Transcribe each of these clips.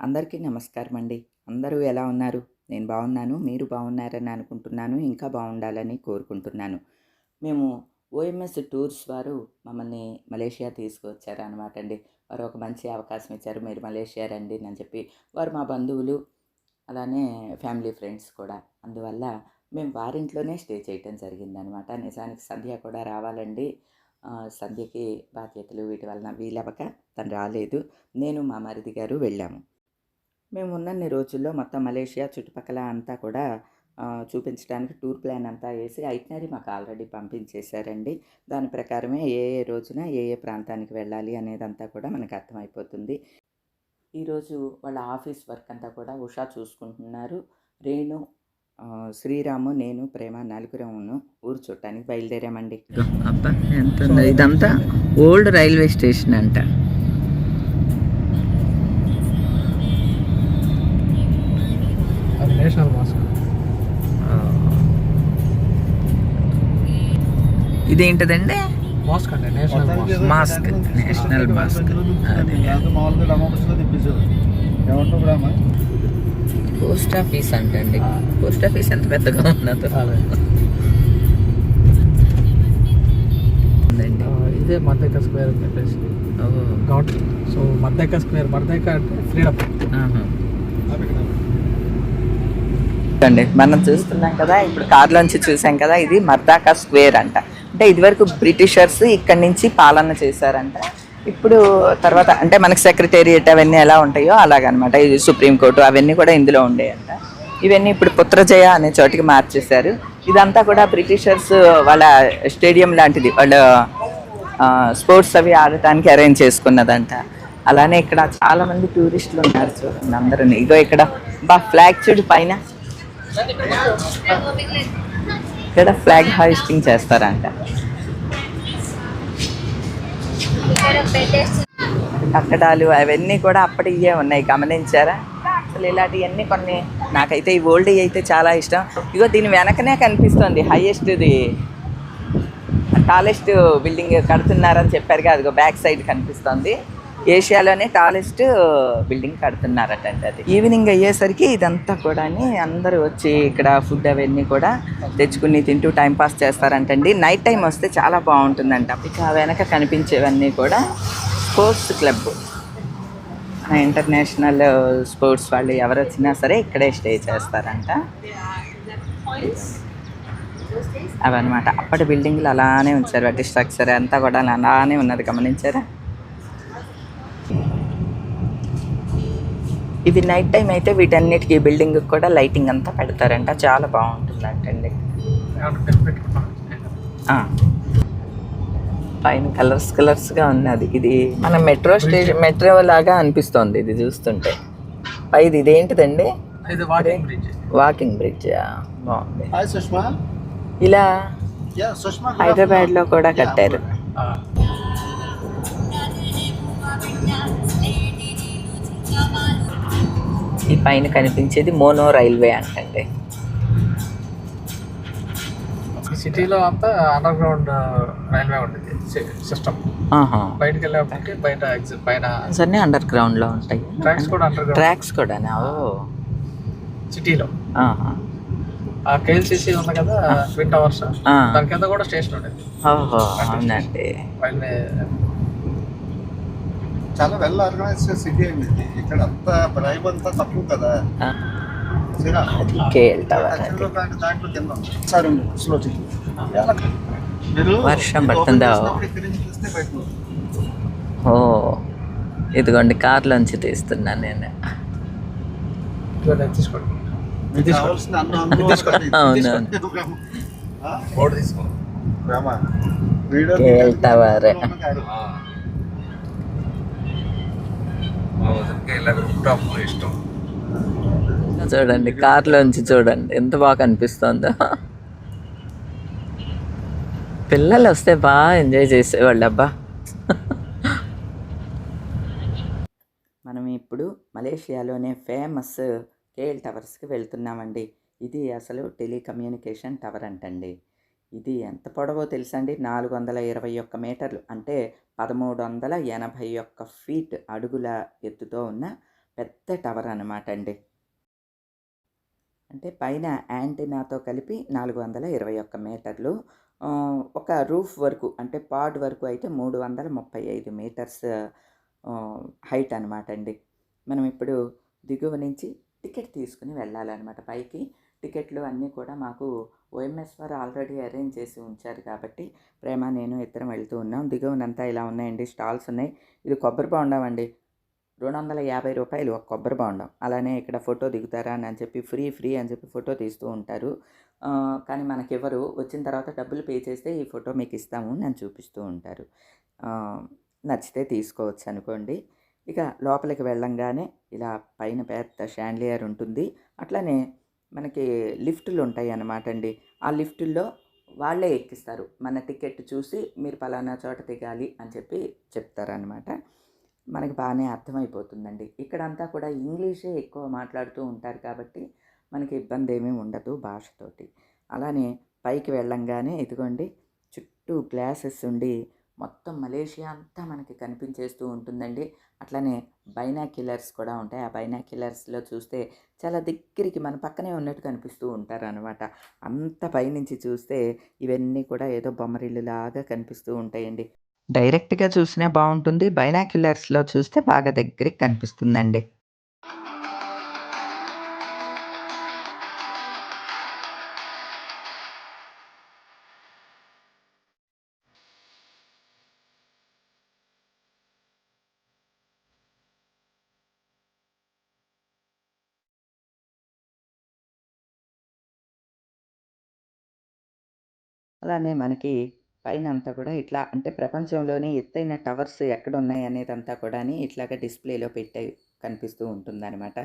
అందరికీ నమస్కారం అండి. అందరూ ఎలా ఉన్నారు? నేను బాగున్నాను మీరు బాగున్నారని అనుకుంటున్నాను ఇంకా బాగుండాలని కోరుకుంటున్నాను. మేము ఓఎంఎస్ టూర్స్ వారు మమ్మల్ని మలేషియా తీసుకువచ్చారు అనమాట అండి. వారు ఒక మంచి అవకాశం ఇచ్చారు మీరు మలేషియా రండి అని చెప్పి. వారు మా బంధువులు అలానే ఫ్యామిలీ ఫ్రెండ్స్ కూడా. అందువల్ల మేము వారింట్లోనే స్టే చేయటం జరిగిందనమాట. నిజానికి సంధ్య కూడా రావాలండి. సంధ్యకి బాధ్యతలు వీటి వలన వీలవక తను రాలేదు. నేను మా మరిది గారు వెళ్ళాము. మేము ఉన్నన్ని రోజుల్లో మొత్తం మలేషియా చుట్టుపక్కల అంతా కూడా చూపించడానికి టూర్ ప్లాన్ అంతా వేసి ఐట్నరీ మాకు ఆల్రెడీ పంపించేశారండి. దాని ప్రకారమే ఏ ఏ రోజున ఏ ఏ ప్రాంతానికి వెళ్ళాలి అనేదంతా కూడా మనకు అర్థమైపోతుంది. ఈరోజు వాళ్ళ ఆఫీస్ వర్క్ అంతా కూడా ఉషా చూసుకుంటున్నారు. రేణు శ్రీరాము నేను ప్రేమ నలుగురమును ఊరు చూడటానికి బయలుదేరామండి. అబ్బా ఎంత ఉంది? ఇదంతా ఓల్డ్ రైల్వే స్టేషన్ అంట. అది నేషనల్ మాస్క్. ఇదేంటిదండి? మాస్క్ అండి నేషనల్ మాస్క్. National mosque. అదే. మామూలుగా బ్రాహ్మ? పోస్ట్ ఆఫీస్ అంటండి. పోస్ట్ ఆఫీస్ ఎంత పెద్దగా ఉన్నదో. ఇదే మర్దేక స్క్వేర్ అని చెప్పేసి. ఓ, కాబట్టి సో మర్దేక స్క్వేర్ మర్దేక అంటే ఫ్రీడమ్. అండి మనం చూస్తున్నాం కదా ఇప్పుడు కార్లోంచి చూసాం కదా ఇది మర్దాకా స్క్వేర్ అంట. అంటే ఇదివరకు బ్రిటిషర్స్ ఇక్కడి నుంచి పాలన చేశారంట. ఇప్పుడు తర్వాత అంటే మనకి సెక్రటేరియట్ అవన్నీ ఎలా ఉంటాయో అలాగనమాట. ఇది సుప్రీంకోర్టు అవన్నీ కూడా ఇందులో ఉండేయంట. ఇవన్నీ ఇప్పుడు పుత్రజయ అనే చోటికి మార్చేశారు. ఇదంతా కూడా బ్రిటిషర్స్ వాళ్ళ స్టేడియం లాంటిది వాళ్ళ స్పోర్ట్స్ అవి ఆడటానికి అరేంజ్ చేసుకున్నదంట. అలానే ఇక్కడ చాలామంది టూరిస్టులు ఉన్నారు చూడండి అందరూ ఇగో ఇక్కడ బా ఫ్లాగ్ చూడు పైన. ఇక్కడ ఫ్లాగ్ హాయిస్టింగ్ చేస్తారంట. కట్టడాలు అవన్నీ కూడా అప్పటివే ఉన్నాయి గమనించారా? అసలు ఇలాంటివన్నీ కొన్ని నాకైతే ఈ ఓల్డ్ అయితే చాలా ఇష్టం. ఇగో దీని వెనకనే కనిపిస్తుంది హైయెస్ట్ది టాలెస్ట్ బిల్డింగ్ కడుతున్నారని చెప్పారు కదా అదిగో బ్యాక్ సైడ్ కనిపిస్తుంది. ఏషియాలోనే టాలెస్ట్ బిల్డింగ్ కడుతున్నారట అండి అది. ఈవినింగ్ అయ్యేసరికి ఇదంతా కూడా అందరూ వచ్చి ఇక్కడ ఫుడ్ అవన్నీ కూడా తెచ్చుకుని తింటూ టైంపాస్ చేస్తారంటండి. నైట్ టైం వస్తే చాలా బాగుంటుందంట. ఇక వెనక కనిపించేవన్నీ కూడా స్పోర్ట్స్ క్లబ్. ఇంటర్నేషనల్ స్పోర్ట్స్ వాళ్ళు ఎవరు వచ్చినా సరే ఇక్కడే స్టే చేస్తారంట. అవన్నమాట. అప్పటి బిల్డింగ్లు అలానే ఉంచారు. వాటి స్ట్రక్చర్ అంతా కూడా అలానే ఉన్నది. గమనించారా? ఇది నైట్ టైం అయితే వీటన్నిటికీ బిల్డింగ్ కూడా లైటింగ్ అంతా పెడతారంట. చాలా బాగుంటుందంటండి పెట్టుకున్నాం ఆ. పైన కలర్స్ కలర్స్గా ఉన్నది. ఇది మన మెట్రో స్టేషన్ మెట్రో లాగా అనిపిస్తోంది ఇది చూస్తుంటే. పైది ఇదేంటిదండి? ఇది వాకింగ్ బ్రిడ్జ్ వాకింగ్ బ్రిడ్జ్ బాగుంది. ఇలా యా సుష్మా హైదరాబాద్లో కూడా కట్టారు. ఈ పైన కనిపించేది మోనో రైల్వే అంటండి. సిటీలో అంతా అండర్ గ్రౌండ్ రైల్వే ఉండేది సిస్టమ్ బయటకు వెళ్ళేప్పటికి బయట ఎగ్జిట్ పైన అన్నీ అండర్ గ్రౌండ్లో ఉంటాయి. ట్రాక్స్ కూడా అండర్ గ్రౌండ్ ట్రాక్స్ కూడానా? ఓ. సిటీలో. ఆ కేఎల్సిసి ఉంది కదా ట్విన్ టవర్స్. దాని కింద కూడా స్టేషన్ ఉండేది అవునండి. రైల్వే చాలా వెల్ ఆర్గనైజ్ సిటీ అండి ఇది. ఇక్కడ అంతా ప్రైమ్ అంతా తక్కువ కదా. కేఎల్ టవర్ దాంట్లో. సరే స్లో వర్షం పడుతుందా? ఓ ఇదిగోండి కార్లోంచి తీస్తున్నాను నేను. ఇవన్నీ తీసుకోండి. మీకు కావాల్సిన అన్నం అందులో తీసుకోండి. ఉంది. అవును. తీసుకోండి. ఆ? బోర్డు తీసుకో ప్రేమ. వీడియో కేఎల్ తీయడానికి ఉన్న కాదు. ఇష్టం. చూడండి కార్లోంచి చూడండి ఎంత బాగా కనిపిస్తుందో. పిల్లలు వస్తే బాగా ఎంజాయ్ చేసేవాళ్ళు అబ్బా. మనం ఇప్పుడు మలేషియాలోనే ఫేమస్ కేఎల్ టవర్స్కి వెళ్తున్నామండి. ఇది అసలు టెలికమ్యూనికేషన్ టవర్ అంటండి. ఇది ఎంత పొడవో తెలుసా అండి నాలుగు వందల ఇరవై ఒక్క మీటర్లు. అంటే పదమూడు వందల ఎనభై ఒక్క ఫీట్ అడుగుల ఎత్తుతో ఉన్న పెద్ద టవర్ అనమాట అండి. అంటే పైన యాంటీనాతో కలిపి నాలుగు వందల ఇరవై ఒక్క మీటర్లు. ఒక రూఫ్ వరకు అంటే పాడ్ వరకు అయితే మూడు వందల ముప్పై ఐదు మీటర్స్ హైట్ అనమాట అండి. మనం ఇప్పుడు దిగువ నుంచి టికెట్ తీసుకుని వెళ్ళాలన్నమాట పైకి. టికెట్లు అన్నీ కూడా మాకు ఓఎంఎస్ వారు ఆల్రెడీ అరేంజ్ చేసి ఉంచారు కాబట్టి ప్రేమ నేను ఇద్దరం వెళ్తూ ఉన్నాం. దిగువనంతా ఇలా ఉన్నాయండి. స్టాల్స్ ఉన్నాయి. ఇది కొబ్బరి బొండం అండి. రెండు వందల యాభై రూపాయలు ఒక కొబ్బరి బొండం. అలానే ఇక్కడ ఫోటో దిగుతారా అని అని చెప్పి ఫ్రీ ఫ్రీ అని చెప్పి ఫోటో తీస్తూ ఉంటారు. కానీ మనకెవరు వచ్చిన తర్వాత డబ్బులు పే చేస్తే ఈ ఫోటో మీకు ఇస్తాము అని చూపిస్తూ ఉంటారు. నచ్చితే తీసుకోవచ్చు అనుకోండి. ఇక లోపలికి వెళ్ళంగానే ఇలా పైన పెద్ద షాండ్లియర్ ఉంటుంది. అట్లానే మనకి లిఫ్టులు ఉంటాయి అన్నమాట అండి. ఆ లిఫ్టుల్లో వాళ్ళే ఎక్కిస్తారు. మన టికెట్ చూసి మీరు పలానా చోట దిగాలి అని చెప్పి చెప్తారనమాట మనకి బాగానే అర్థమైపోతుందండి. ఇక్కడంతా కూడా ఇంగ్లీషే ఎక్కువ మాట్లాడుతూ ఉంటారు కాబట్టి మనకి ఇబ్బంది ఏమీ ఉండదు భాషతోటి. అలానే పైకి వెళ్ళంగానే ఇదిగోండి చుట్టూ గ్లాసెస్ ఉండి మొత్తం మలేషియా అంతా మనకి కనిపించేస్తూ ఉంటుందండి. అట్లానే బైనాక్యులర్స్ కూడా ఉంటాయి. ఆ బైనాక్యులర్స్లో చూస్తే చాలా దగ్గరికి మన పక్కనే ఉన్నట్టు కనిపిస్తూ ఉంటారు అనమాట అంత పైనుంచి చూస్తే ఇవన్నీ కూడా ఏదో బొమ్మరిల్లులాగా కనిపిస్తూ ఉంటాయండి. డైరెక్ట్గా చూసినా బాగుంటుంది. బైనాక్యులర్స్లో చూస్తే బాగా దగ్గరికి కనిపిస్తుందండి. అలానే మనకి పైన అంతా కూడా ఇట్లా అంటే ప్రపంచంలోనే ఎత్తైన టవర్స్ ఎక్కడ ఉన్నాయి అనేదంతా కూడా ఇట్లాగ డిస్ప్లేలో పెట్టే కనిపిస్తూ ఉంటుందన్నమాట.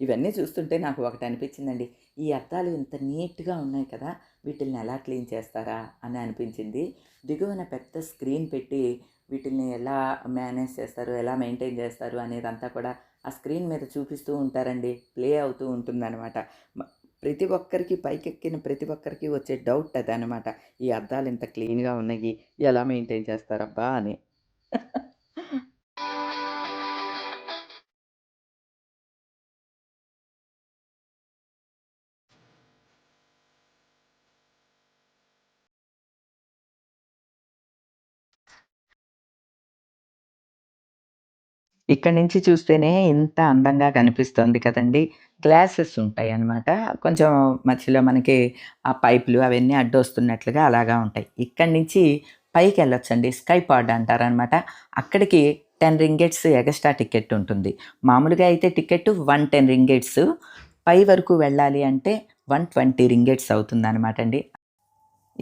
ఇవన్నీ చూస్తుంటే నాకు ఒకటి అనిపించిందండి. ఈ అద్దాలు ఇంత నీట్గా ఉన్నాయి కదా వీటిల్ని ఎలా క్లీన్ చేస్తారా అని అనిపించింది. దిగువన పెద్ద స్క్రీన్ పెట్టి వీటిల్ని ఎలా మేనేజ్ చేస్తారు ఎలా మెయింటైన్ చేస్తారు అనేదంతా కూడా ఆ స్క్రీన్ మీద చూపిస్తూ ఉంటారండి. ప్లే అవుతూ ఉంటుందన్నమాట. ప్రతి ఒక్కరికి పైకెక్కిన ప్రతి ఒక్కరికి వచ్చే డౌట్ అదనమాట ఈ అద్దాలు ఇంత క్లీన్గా ఉన్నాయి ఎలా మెయింటైన్ చేస్తారబ్బా అని. ఇక్కడ నుంచి చూస్తేనే ఇంత అందంగా కనిపిస్తుంది కదండి. గ్లాసెస్ ఉంటాయి అన్నమాట కొంచెం మధ్యలో మనకి ఆ పైపులు అవన్నీ అడ్డొస్తున్నట్లుగా అలాగా ఉంటాయి. ఇక్కడి నుంచి పైకి వెళ్ళొచ్చండి. స్కై పాడ్ అంటారనమాట అక్కడికి టెన్ రింగెట్స్ ఎగస్ట్రా టికెట్ ఉంటుంది. మామూలుగా అయితే టికెట్ వన్ టెన్ రింగెట్స్. పై వరకు వెళ్ళాలి అంటే వన్ ట్వంటీ రింగెట్స్ అవుతుంది అనమాట అండి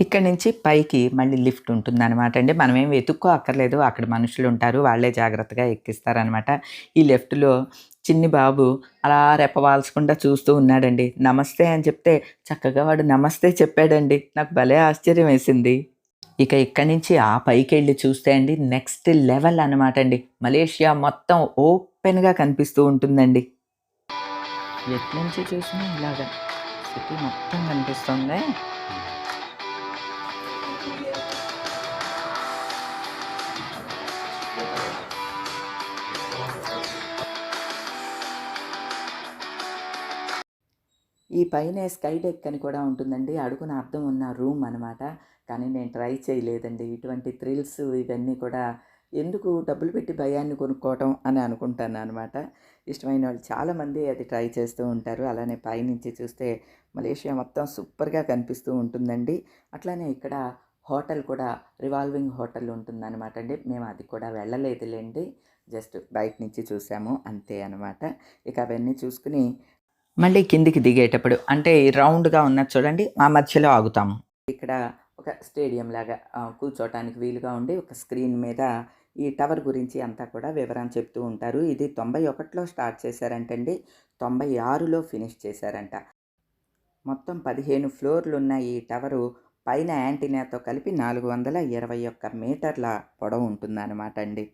ఇక్కడ నుంచి పైకి మళ్ళీ లిఫ్ట్ ఉంటుంది అనమాట అండి మనం ఏం వెతుక్కో అక్కర్లేదు అక్కడ మనుషులు ఉంటారు వాళ్ళే జాగ్రత్తగా ఎక్కిస్తారనమాట ఈ లెఫ్ట్లో చిన్ని బాబు అలా రెప్పవాల్చకుండా చూస్తూ ఉన్నాడండి. నమస్తే అని చెప్తే చక్కగా వాడు నమస్తే చెప్పాడండి. నాకు భలే ఆశ్చర్యం వేసింది. ఇక ఇక్కడి నుంచి ఆ పైకి వెళ్ళి చూస్తే అండి నెక్స్ట్ లెవెల్ అనమాట అండి. మలేషియా మొత్తం ఓపెన్గా కనిపిస్తూ ఉంటుందండి. ఎట్నుంచి చూసినా ఇలాగా సిటీ మొత్తం కనిపిస్తుంది. ఈ పైన స్కై డెక్ అని కూడా ఉంటుందండి. అడుగున అర్థం ఉన్న రూమ్ అనమాట కానీ నేను ట్రై చేయలేదండి. ఇటువంటి థ్రిల్స్ ఇవన్నీ కూడా ఎందుకు డబ్బులు పెట్టి భయాన్ని కొనుక్కోవటం అని అనుకుంటాను అనమాట ఇష్టమైన వాళ్ళు చాలామంది అది ట్రై చేస్తూ ఉంటారు. అలానే పైనుంచి చూస్తే మలేషియా మొత్తం సూపర్గా కనిపిస్తూ ఉంటుందండి. అట్లానే ఇక్కడ హోటల్ కూడా రివాల్వింగ్ హోటల్ ఉంటుందన్నమాట అండి. మేము అది కూడా వెళ్ళలేదులేండి. జస్ట్ బయట నుంచి చూసాము. అంతే అనమాట ఇక అవన్నీ చూసుకుని మళ్ళీ కిందికి దిగేటప్పుడు అంటే రౌండ్గా ఉన్నది చూడండి ఆ మధ్యలో ఆగుతాము. ఇక్కడ ఒక స్టేడియం లాగా కూర్చోటానికి వీలుగా ఉండి ఒక స్క్రీన్ మీద ఈ టవర్ గురించి అంతా కూడా వివరం చెప్తూ ఉంటారు. ఇది తొంభై ఒకటిలో స్టార్ట్ చేశారంటండి. తొంభై ఆరులో ఫినిష్ చేశారంట. మొత్తం పదిహేను ఫ్లోర్లు ఉన్న ఈ టవరు పైన యాంటీనాతో కలిపి నాలుగు వందల ఇరవై ఒక్క మీటర్ల పొడవు ఉంటుందన్నమాట అండి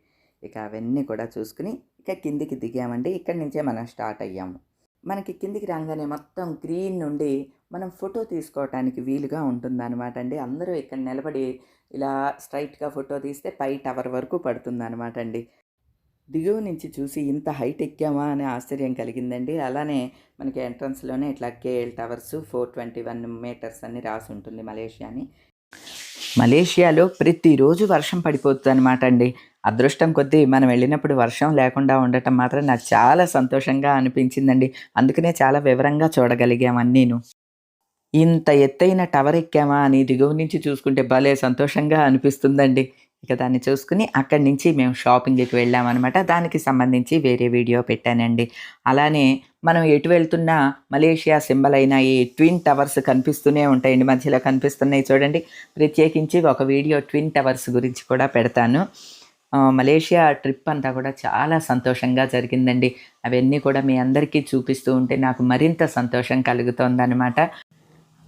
ఇక అవన్నీ కూడా చూసుకుని ఇక కిందికి దిగామండి. ఇక్కడి నుంచే మనం స్టార్ట్ అయ్యాము. మనకి కిందికి రాగానే మొత్తం గ్రీన్ నుండి మనం ఫోటో తీసుకోవటానికి వీలుగా ఉంటుందన్నమాట అండి. అందరూ ఇక్కడ నిలబడి ఇలా స్ట్రైట్గా ఫోటో తీస్తే పై టవర్ వరకు పడుతుందన్నమాట అండి. దిగువ నుంచి చూసి ఇంత హైట్ ఎక్కామా అనే ఆశ్చర్యం కలిగిందండి. అలానే మనకి ఎంట్రన్స్లోనే ఇట్లా KL towers four twenty one metres అని రాసి ఉంటుంది మలేషియాని. మలేషియాలో ప్రతిరోజు వర్షం పడిపోతుంది అనమాట అండి. అదృష్టం కొద్దీ మనం వెళ్ళినప్పుడు వర్షం లేకుండా ఉండటం మాత్రం నాకు చాలా సంతోషంగా అనిపించిందండి. అందుకనే చాలా వివరంగా చూడగలిగాం అన్నీను. ఇంత ఎత్తైన టవర్ ఎక్కామా అని దిగువ నుంచి చూసుకుంటే భలే సంతోషంగా అనిపిస్తుందండి. ఇక దాన్ని చూసుకుని అక్కడి నుంచి మేము షాపింగ్కి వెళ్ళామన్నమాట. దానికి సంబంధించి వేరే వీడియో పెట్టానండి. అలానే మనం ఎటు వెళ్తున్నా మలేషియా సింబల్ అయిన ఈ ట్విన్ టవర్స్ కనిపిస్తూనే ఉంటాయండి. మధ్యలో కనిపిస్తున్నాయి చూడండి. ప్రత్యేకించి ఒక వీడియో ట్విన్ టవర్స్ గురించి కూడా పెడతాను. మలేషియా ట్రిప్ అంతా కూడా చాలా సంతోషంగా జరిగిందండి. అవన్నీ కూడా మీ అందరికీ చూపిస్తూ ఉంటే నాకు మరింత సంతోషం కలుగుతోందనమాట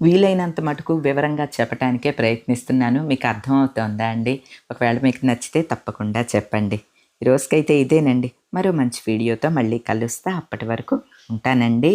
వీలైనంత మటుకు వివరంగా చెప్పడానికే ప్రయత్నిస్తున్నాను. మీకు అర్థమవుతోందా అండి? ఒకవేళ మీకు నచ్చితే తప్పకుండా చెప్పండి. ఈ రోజుకైతే ఇదేనండి. మరో మంచి వీడియోతో మళ్ళీ కలుస్తా. అప్పటి వరకు ఉంటానండి.